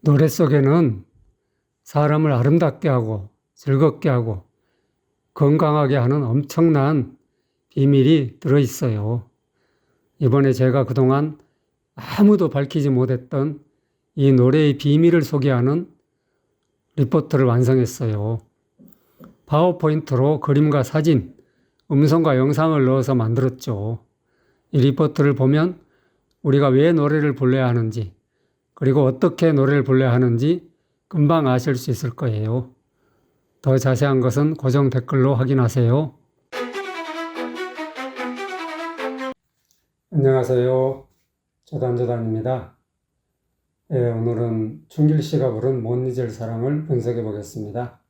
노래 속에는 사람을 아름답게 하고 즐겁게 하고 건강하게 하는 엄청난 비밀이 들어 있어요. 이번에 제가 그동안 아무도 밝히지 못했던 이 노래의 비밀을 소개하는 리포트를 완성했어요. 파워포인트로 그림과 사진, 음성과 영상을 넣어서 만들었죠. 이 리포트를 보면 우리가 왜 노래를 불러야 하는지, 그리고 어떻게 노래를 불러야 하는지 금방 아실 수 있을 거예요. 더 자세한 것은 고정 댓글로 확인하세요. 안녕하세요. 조단조단입니다. 예, 오늘은 충길 씨가 부른 못 잊을 사랑을 분석해 보겠습니다.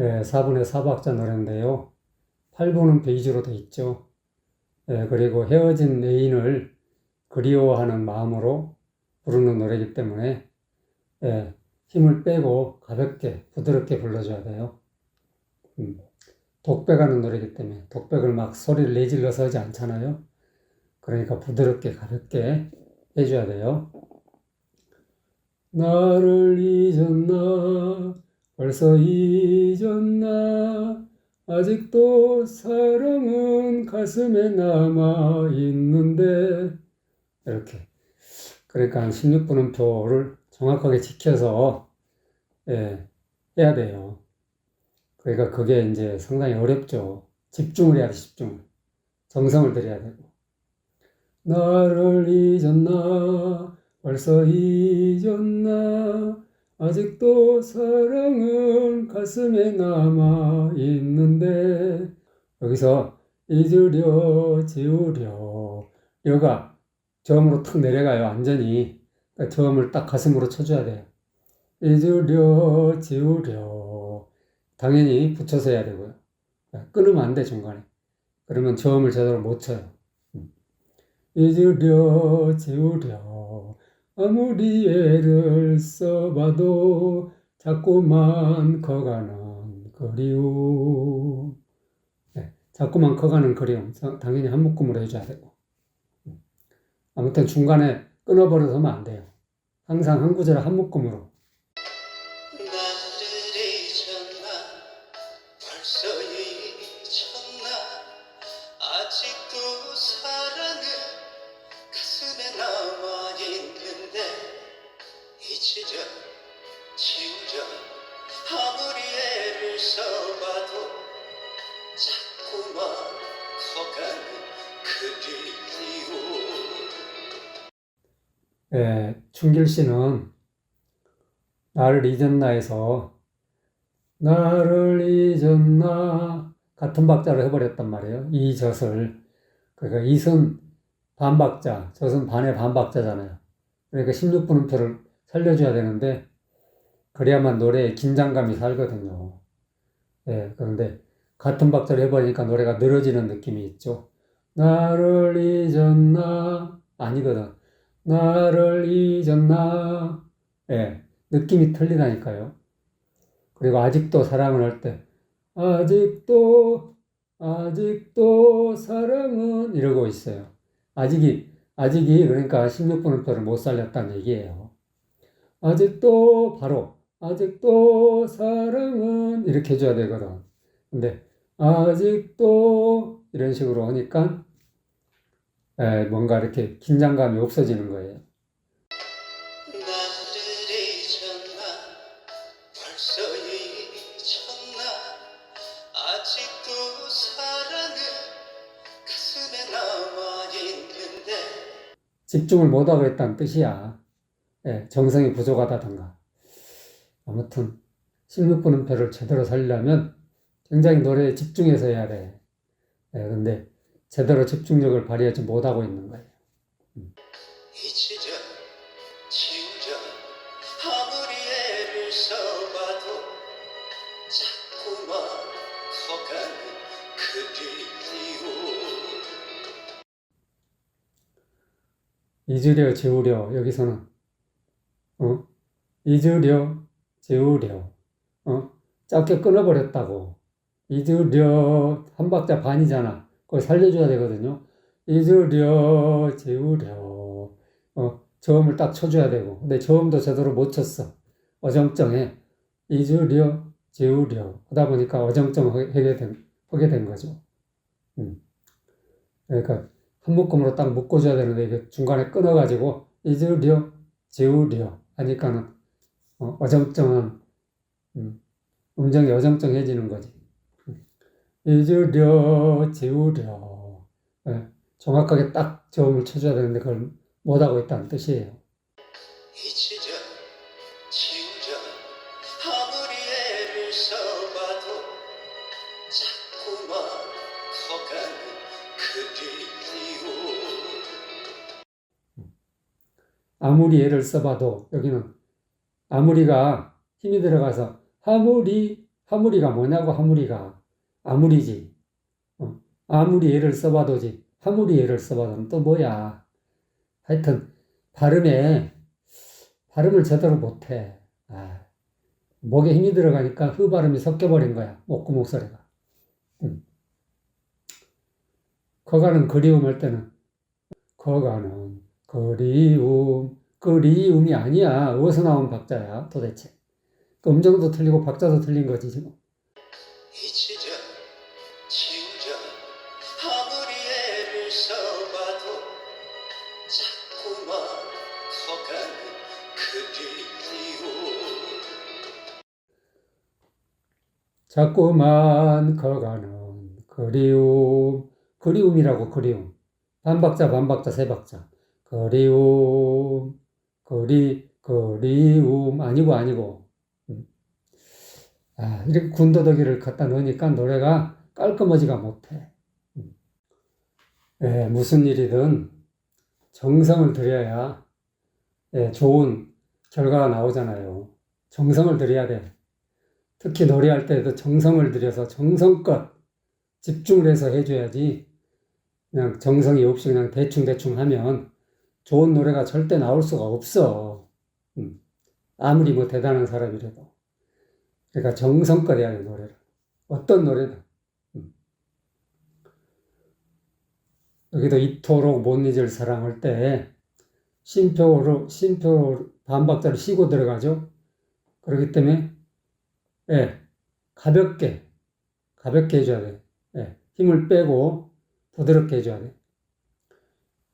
예, 4분의 4박자 노래인데요. 8분은 베이지로 돼 있죠. 예, 그리고 헤어진 애인을 그리워하는 마음으로 부르는 노래이기 때문에 예, 힘을 빼고 가볍게 부드럽게 불러줘야 돼요. 음, 독백하는 노래이기 때문에 독백을 막 소리를 내질러서 하지 않잖아요. 그러니까 부드럽게 가볍게 해줘야 돼요. 나를 잊었나 벌써 잊었나 아직도 사랑은 가슴에 남아 있는데 이렇게 그러니까 한 16분음표를 정확하게 지켜서 예, 해야 돼요. 그러니까 그게 이제 상당히 어렵죠. 집중을 해야 돼, 집중을. 정성을 들여야 되고. 나를 잊었나, 벌써 잊었나, 아직도 사랑은 가슴에 남아 있는데, 여기서 잊으려, 지우려, 여가 저음으로 탁 내려가요, 완전히. 그러니까 저음을 딱 가슴으로 쳐줘야 돼요. 잊으려, 지우려. 당연히 붙여서 해야 되고요. 끊으면 안 돼, 중간에. 그러면 저음을 제대로 못 쳐요. 잊으려, 지우려. 아무리 애를 써봐도 자꾸만 커가는 그리움. 네, 자꾸만 커가는 그리움. 당연히 한 묶음으로 해줘야 되고. 아무튼 중간에 끊어버려서 하면 안 돼요. 항상 한 구절 한 묶음으로. 예, 충길 씨는 나를 잊었나에서 나를 잊었나 같은 박자를 해버렸단 말이에요. 이 젖을 그러니까 이은 반 박자, 젖은 반의 반 박자잖아요. 그러니까 16분음표를 살려줘야 되는데 그래야만 노래에 긴장감이 살거든요. 예, 그런데 같은 박자를 해버리니까 노래가 늘어지는 느낌이 있죠. 나를 잊었나 아니거든. 나를 잊었나? 예, 느낌이 틀리다니까요. 그리고 아직도 사랑을 할 때, 아직도, 아직도 사랑은 이러고 있어요. 아직이, 아직이 그러니까 16분음표를 못 살렸다는 얘기예요. 아직도 바로, 아직도 사랑은 이렇게 해줘야 되거든. 근데, 아직도 이런 식으로 하니까 에, 뭔가 이렇게 긴장감이 없어지는 거예요. 집중을 못하고 있다는 뜻이야. 예, 정성이 부족하다던가. 아무튼 16분음표를 제대로 살려면 굉장히 노래에 집중해서 해야 돼. 예, 근데 제대로 집중력을 발휘하지 못하고 있는 거예요. 커가는 그리움 잊으려, 지우려, 여기서는, 어? 잊으려, 지우려, 어? 짧게 끊어버렸다고. 잊으려, 한 박자 반이잖아. 그걸 살려줘야 되거든요. 잊으려, 지우려, 어? 저음을 딱 쳐줘야 되고 근데 저음도 제대로 못 쳤어 어정쩡해 잊으려 지우려 하다 보니까 어정쩡하게 된, 하게 된 거죠 음. 그러니까 한 묶음으로 딱 묶어줘야 되는데 이게 중간에 끊어가지고 잊으려 지우려 하니까는 어, 어정쩡한 음, 음정이 어정쩡해지는 거지 음. 잊으려 지우려 예, 정확하게 딱 저음을 쳐줘야 되는데 그걸 못하고 있다는 뜻이에요. 잊으자 지우자 아무리 애를 써봐도 자꾸만 커가는 그리움 아무리 애를 써봐도 여기는 아무리가 힘이 들어가서 아무리 아무리가 뭐냐고 아무리가 아무리지. 어, 아무리 애를 써봐도지. 아무리 애를 써봐도는 또 뭐야. 하여튼 발음에 발음을 제대로 못해. 아, 목에 힘이 들어가니까 흐 발음이 섞여버린 거야 목구 목 소리가. 음. 거가는 그리움 할 때는 거가는 그리움 그리움이 아니야. 어디서 나온 박자야 도대체? 그 음정도 틀리고 박자도 틀린 거지 지금 자꾸만 거가는 그리움. 그리움이라고 그리움. 반 박자 반 박자 세 박자. 그리움. 그리 그리움. 아니고 아니고. 음. 아 이렇게 군더더기를 갖다 넣으니까 노래가 깔끔하지가 못해. 음. 예, 무슨 일이든 정성을 들여야 예, 좋은 결과가 나오잖아요. 정성을 들여야 돼 특히 노래할 때도 정성을 들여서 정성껏 집중을 해서 해줘야지 그냥 정성이 없이 그냥 대충대충 하면 좋은 노래가 절대 나올 수가 없어. 음. 아무리 뭐 대단한 사람이라도. 그러니까 정성껏 해야 돼, 노래를. 어떤 노래든. 음. 여기도 이토록 못 잊을 사랑할 때 쉼표로, 쉼표 반박자를 쉬고 들어가죠. 그렇기 때문에 예, 가볍게, 가볍게 해줘야 돼. 예, 힘을 빼고 부드럽게 해줘야 돼.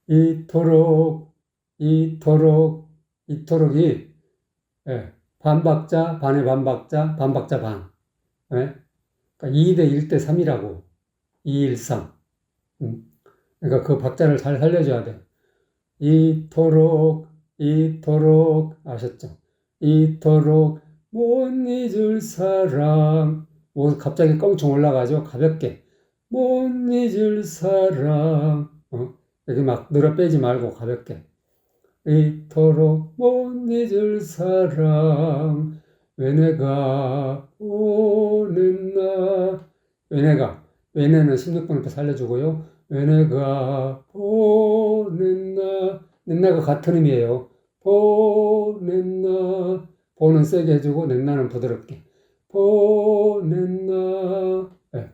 이토록, 이토록, 이토록이, 예, 반박자, 반의 반박자, 반박자 반. 예? 그러니까 2대 1대 3이라고. 2, 1, 3. 음. 그러니까 그 박자를 잘 살려줘야 돼. 이토록, 이토록, 아셨죠? 이토록, 못 잊을 사랑. 뭐 갑자기 껑충 올라가죠? 가볍게. 못 잊을 사랑. 어? 여기 막 늘어 빼지 말고 가볍게. 이토록 못 잊을 사랑. 왜 내가 오는 나. 왜 내가. 왜 내는 16번부터 살려주고요. 왜 내가 보는 나. 낸나가 같은 의미예요. 보는 나. 보는 세게 해주고 낸나는 부드럽게. 보는 나. 예.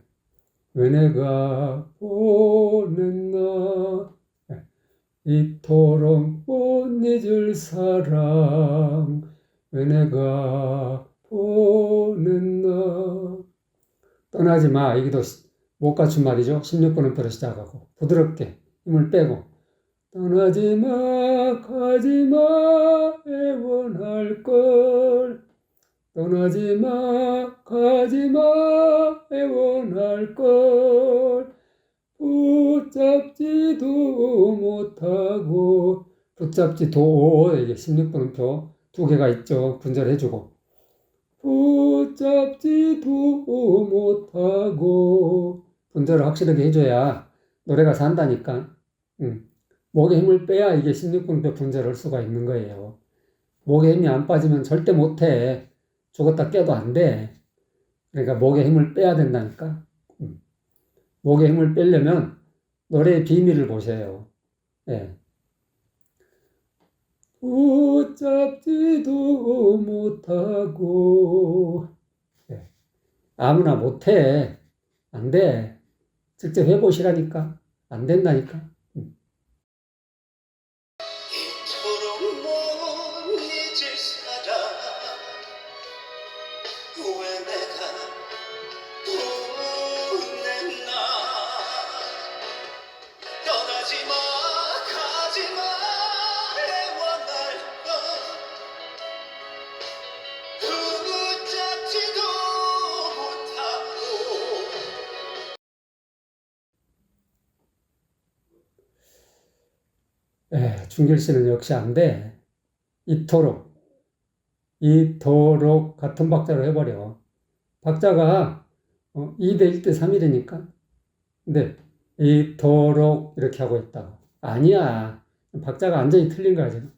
왜 내가 보는 나. 예. 이토록 못 잊을 사랑. 왜 내가 보는 나. 떠나지 마. 이기도 못 갖춘 말이죠. 16번음표로 시작하고 부드럽게 힘을 빼고 떠나지 마, 가지 마, 애원할 걸. 떠나지 마, 가지 마, 애원할 걸. 붙잡지도 못하고, 붙잡지도, 이게 16번음표 두 개가 있죠. 분절해주고. 붙잡지도 못하고, 분절을 확실하게 해줘야 노래가 산다니까. 음. 목에 힘을 빼야 이게 16분표 분절할 수가 있는 거예요. 목에 힘이 안 빠지면 절대 못해. 죽었다 깨도 안 돼. 그러니까 목에 힘을 빼야 된다니까. 음. 목에 힘을 빼려면 노래의 비밀을 보세요. 예. 붙잡지도 못하고, 예. 아무나 못해. 안 돼. 직접 해보시라니까. 안 된다니까. 중길 씨는 역시 안 돼. 이토록, 이토록 같은 박자로 해버려. 박자가 어, 2대 1대 3이라니까. 근데 이토록 이렇게 하고 있다고. 아니야. 박자가 완전히 틀린 거야, 지금.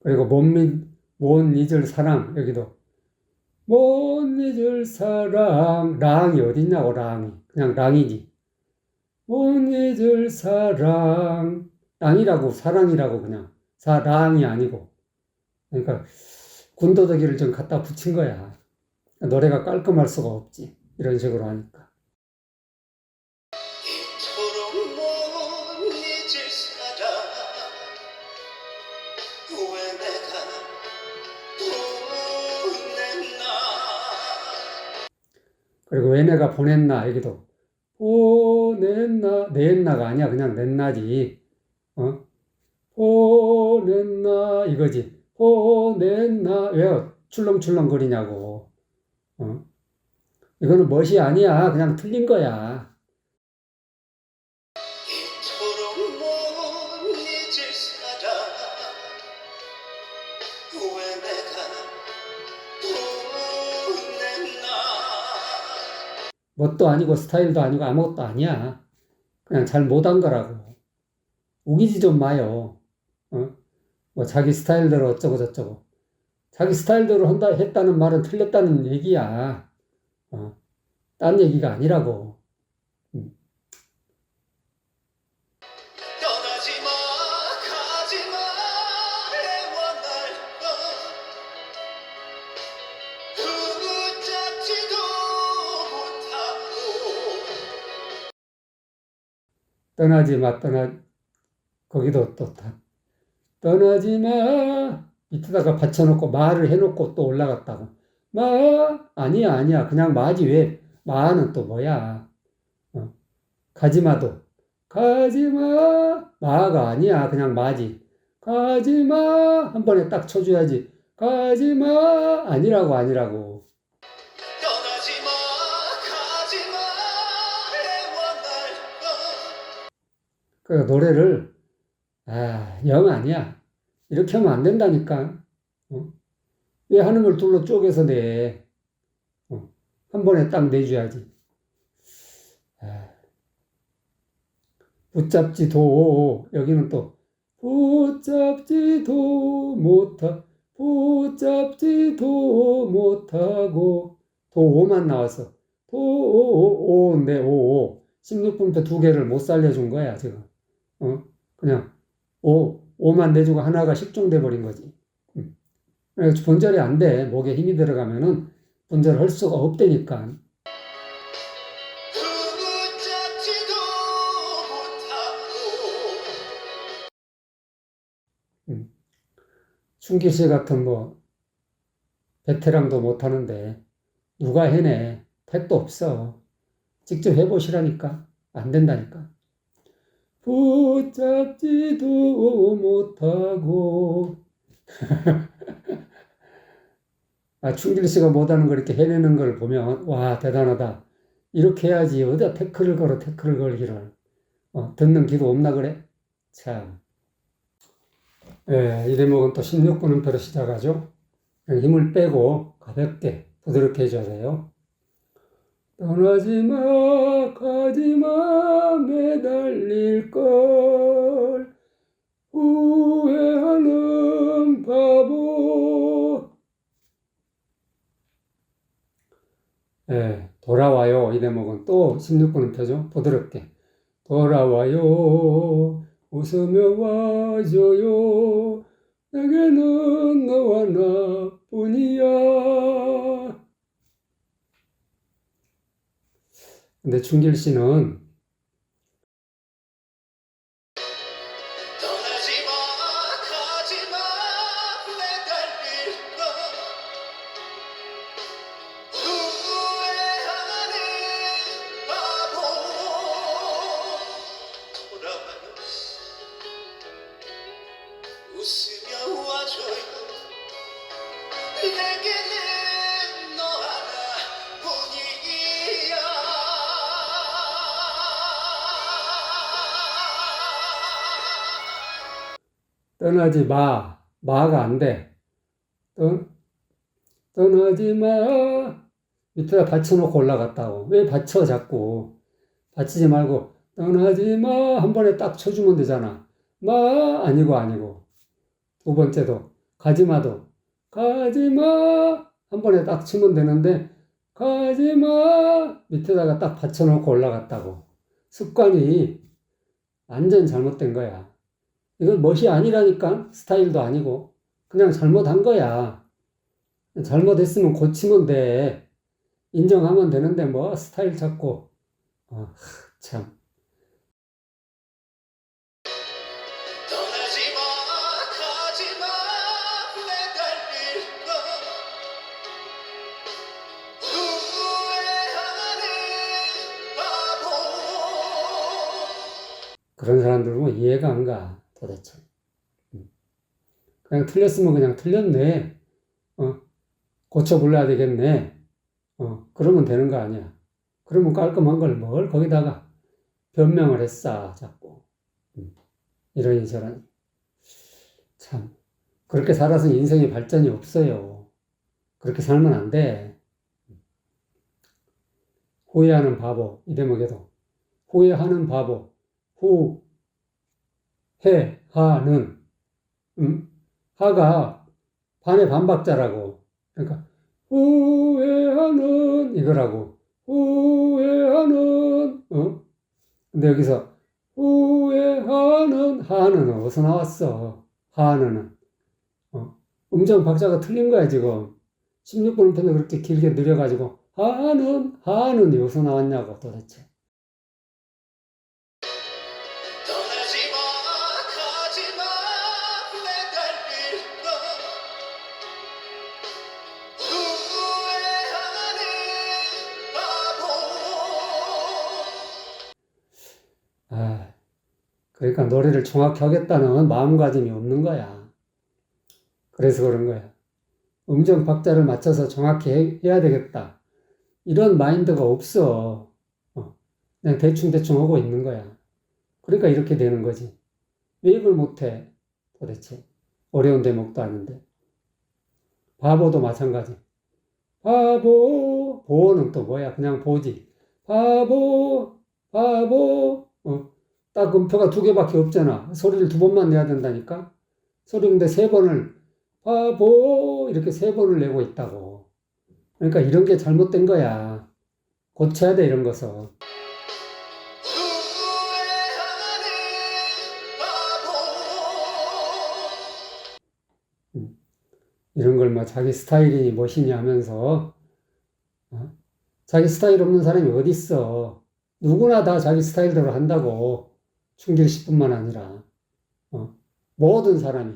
그리고 못, 믿, 못 잊을 사랑, 여기도. 못 잊을 사랑, 랑이 어딨냐고, 랑이. 그냥 랑이지. 못 잊을 사랑, 랑이라고, 사랑이라고 그냥. 사랑이 아니고. 그러니까 군더더기를 좀 갖다 붙인 거야. 노래가 깔끔할 수가 없지. 이런 식으로 하니까. 그리고 왜 내가 보냈나, 여기도. 보냈나, 냈나가 아니야. 그냥 냈나지. 어? 보냈나, 이거지. 보냈나, 왜 출렁출렁 거리냐고. 어? 이거는 멋이 아니야. 그냥 틀린 거야. 뭣도 아니고 스타일도 아니고 아무것도 아니야. 그냥 잘 못한 거라고. 우기지 좀 마요. 어? 뭐 자기 스타일대로 어쩌고 저쩌고. 자기 스타일대로 한다 했다는 말은 틀렸다는 얘기야. 어? 딴 얘기가 아니라고. 떠나지마 가지마 애원할까 붙잡지도 못하고 떠나지 마, 떠나, 거기도 또 다. 떠나지 마. 밑에다가 받쳐놓고 말을 해놓고 또 올라갔다고. 마, 아니야, 아니야. 그냥 마지 왜, 마는 또 뭐야. 어. 가지마도. 가지마. 마가 아니야. 그냥 마지. 가지마. 한 번에 딱 쳐줘야지. 가지마. 아니라고, 아니라고. 떠나지마 가지마 애원할까 그 노래를 아, 영 아니야. 이렇게 하면 안 된다니까. 어? 왜 하는 걸 둘러 쪼개서 내? 어? 한 번에 딱 내줘야지. 아. 붙잡지도 여기는 또 붙잡지도 못하 붙잡지도 못하고 도만 나왔어. 도오인데 오 16분표 두 개를 못 살려준 거야 지금. 어? 그냥 오 5만 내주고 하나가 식중돼 버린 거지. 음. 분절이 안 돼. 목에 힘이 들어가면은 분절할 수가 없다니까. 붙잡지도 못하고 충기 씨 같은 뭐 베테랑도 못 하는데 누가 해내? 택도 없어. 직접 해보시라니까. 안 된다니까. 붙잡지도 못하고. 아, 충길 씨가 못하는 걸 이렇게 해내는 걸 보면, 와, 대단하다. 이렇게 해야지. 어디다 태클을 걸어, 태클을 걸기를. 어, 듣는 귀도 없나 그래? 참. 예, 이 대목은 또 16분음표로 시작하죠. 힘을 빼고 가볍게 부드럽게 해줘야 돼요. 떠나지 마, 가지 마, 매달릴 걸. 후회하는 바보. 예, 돌아와요. 이 대목은 또 16분음표죠. 부드럽게. 돌아와요. 웃으며 와줘요. 내게는 너와 나뿐이야. 근데 충길 씨는 떠나지 마. 마가 안 돼. 떠, 떠나지 마. 밑에다 받쳐놓고 올라갔다고. 왜 받쳐 자꾸. 받치지 말고 떠나지 마. 한 번에 딱 쳐주면 되잖아. 마 아니고 아니고. 두 번째도 가지 마도 가지 마. 한 번에 딱 치면 되는데 가지 마. 밑에다가 딱 받쳐놓고 올라갔다고. 습관이 완전 잘못된 거야. 이건 멋이 아니라니까 스타일도 아니고 그냥 잘못한 거야. 잘못했으면 고치면 돼. 인정하면 되는데 뭐 스타일 찾고 어, 하, 참. 그런 사람들 보면 이해가 안 가, 도대체. 음. 그냥 틀렸으면 그냥 틀렸네. 어, 고쳐 불러야 되겠네. 어, 그러면 되는 거 아니야. 그러면 깔끔한 걸 뭘 거기다가 변명을 했어, 자꾸. 음. 이러니 저러니. 참. 그렇게 살아서 인생의 발전이 없어요. 그렇게 살면 안 돼. 후회하는 바보, 이 대목에도. 후회하는 바보. 후, 해, 하 는, 음? 하가 반의 반박자라고. 그러니까, 후회하는, 이거라고. 후회하는, 어? 근데 여기서, 후회하는, 하는, 어디서 나왔어? 하는, 어? 음정 박자가 틀린 거야, 지금. 16번 편에 그렇게 길게 느려가지고, 하는, 하는, 여기서 나왔냐고, 도대체. 그러니까 노래를 정확히 하겠다는 마음가짐이 없는 거야. 그래서 그런 거야. 음정 박자를 맞춰서 정확히 해, 해야 되겠다. 이런 마인드가 없어. 어, 그냥 대충대충 하고 있는 거야. 그러니까 이렇게 되는 거지. 왜 이걸 못해? 도대체. 어려운 대목도 아닌데. 바보도 마찬가지. 바보, 보는 또 뭐야? 그냥 보지. 바보, 바보, 어, 딱 음표가 두 개밖에 없잖아. 소리를 두 번만 내야 된다니까? 소리 근데 세 번을, 바보, 이렇게 세 번을 내고 있다고. 그러니까 이런 게 잘못된 거야. 고쳐야 돼, 이런. 후회하는 바보 이런 걸 뭐 자기 스타일이 멋이냐 하면서, 어? 자기 스타일 없는 사람이 어디 있어. 누구나 다 자기 스타일대로 한다고. 충길 씨뿐만 아니라, 어? 모든 사람이.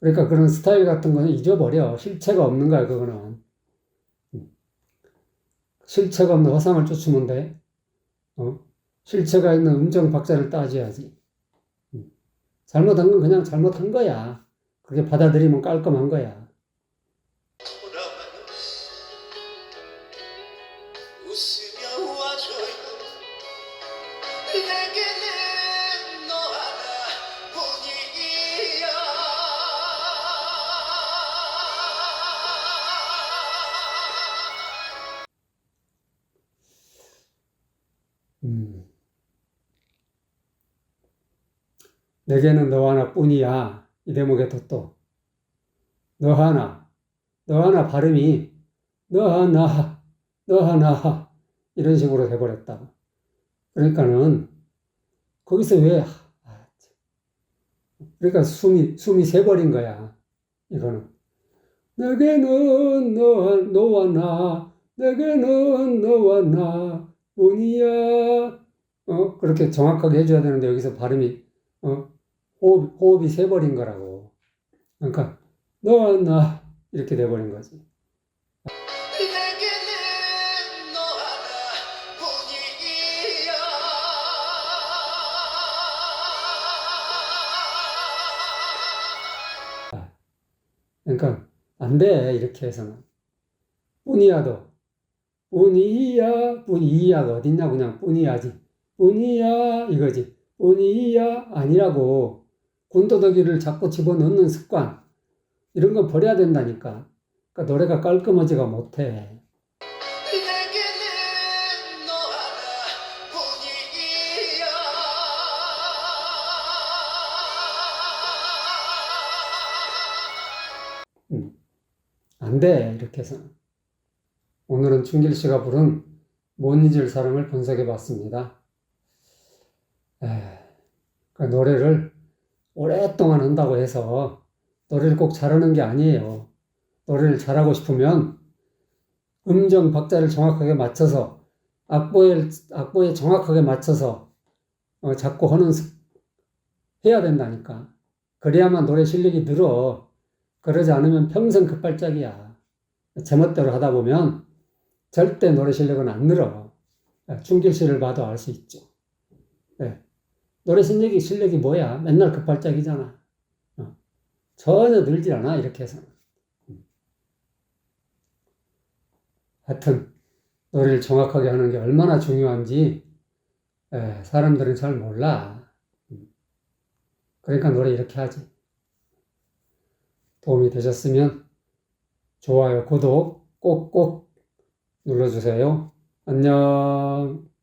그러니까 그런 스타일 같은 거는 잊어버려. 실체가 없는 거야, 그거는. 음. 실체가 없는 허상을 쫓으면 돼. 어? 실체가 있는 음정 박자를 따져야지. 음. 잘못한 건 그냥 잘못한 거야. 그렇게 받아들이면 깔끔한 거야. 내게는 너 하나뿐이야. 이 대목에도 또. 너 하나. 너 하나 발음이 너 하나, 너 하나 이런 식으로 돼버렸다. 그러니까는 거기서 왜 아, 참. 그러니까 숨이 숨이 새버린 거야. 이거는 내게는 너 너와 나 내게는 너와 나 뿐이야. 어 그렇게 정확하게 해줘야 되는데 여기서 발음이 어 호흡 호흡이 새버린 거라고. 그러니까 너와 나 이렇게 돼버린 거지. 그러니까 안 돼, 이렇게 해서는. 뿐이야도. 뿐이야, 뿐이야가 어딨냐, 그냥 뿐이야지. 뿐이야, 이거지. 뿐이야, 아니라고. 군더더기를 자꾸 집어넣는 습관. 이런 건 버려야 된다니까. 그러니까 노래가 깔끔하지가 못해. 하나뿐이야 안 돼, 이렇게 해서는. 오늘은 충길 씨가 부른 못 잊을 사랑을 분석해 봤습니다. 에, 그 노래를 오랫동안 한다고 해서 노래를 꼭 잘하는 게 아니에요. 노래를 잘하고 싶으면 음정 박자를 정확하게 맞춰서 악보에, 악보에 정확하게 맞춰서 어, 자꾸 하는 습- 해야 된다니까. 그래야만 노래 실력이 늘어. 그러지 않으면 평생 급발작이야. 제멋대로 하다 보면 절대 노래 실력은 안 늘어. 충길 씨를 봐도 알 수 있죠. 네. 노래 실력이, 실력이 뭐야? 맨날 급발작이잖아. 어. 전혀 늘지 않아, 이렇게 해서는. 음. 하여튼, 노래를 정확하게 하는 게 얼마나 중요한지, 에, 사람들은 잘 몰라. 음. 그러니까 노래 이렇게 하지. 도움이 되셨으면 좋아요, 구독 꼭꼭 눌러주세요. 안녕.